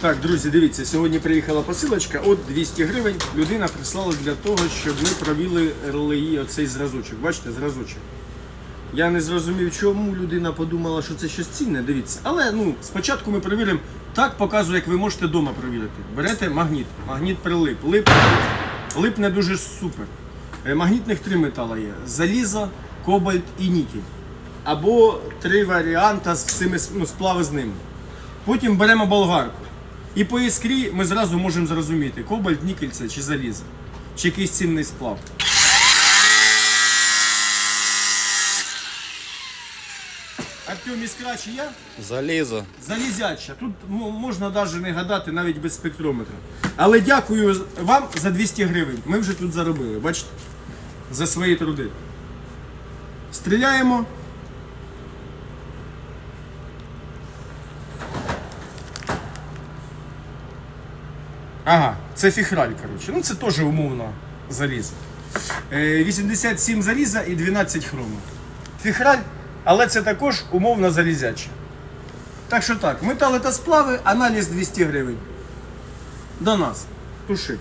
Так, друзі, дивіться, сьогодні приїхала посилочка. От 200 гривень. Людина прислала для того, щоб ми провіли релеї оцей зразочок. Бачите, зразочок. Я не зрозумів, чому людина подумала, що це щось цінне. Дивіться. Але ну, спочатку ми перевіримо. Так показую, як ви можете вдома перевірити. Берете магніт. Магніт прилип. Лип, лип не дуже супер. Е, Магнітних три метала є: залізо, кобальт і нікель. Або три варіанти з всіми ну, сплави з ними. Потім беремо болгарку. І по іскрі ми зразу можемо зрозуміти, кобальт, нікель це чи залізо, чи якийсь цінний сплав. Артем іскра чи я? Залізо. Залізяча. Тут м- можна навіть не гадати навіть без спектрометра. Але дякую вам за 200 гривень. Ми вже тут заробили, бачите? За свої труди. Стріляємо. Ага, це фіхраль, коротше. Ну це теж умовно залізо. Е, 87 заліза і 12 хрому. Фіхраль, але це також умовно залізяче. Так що так, метали та сплави, аналіз 200 гривень. До нас. Туши.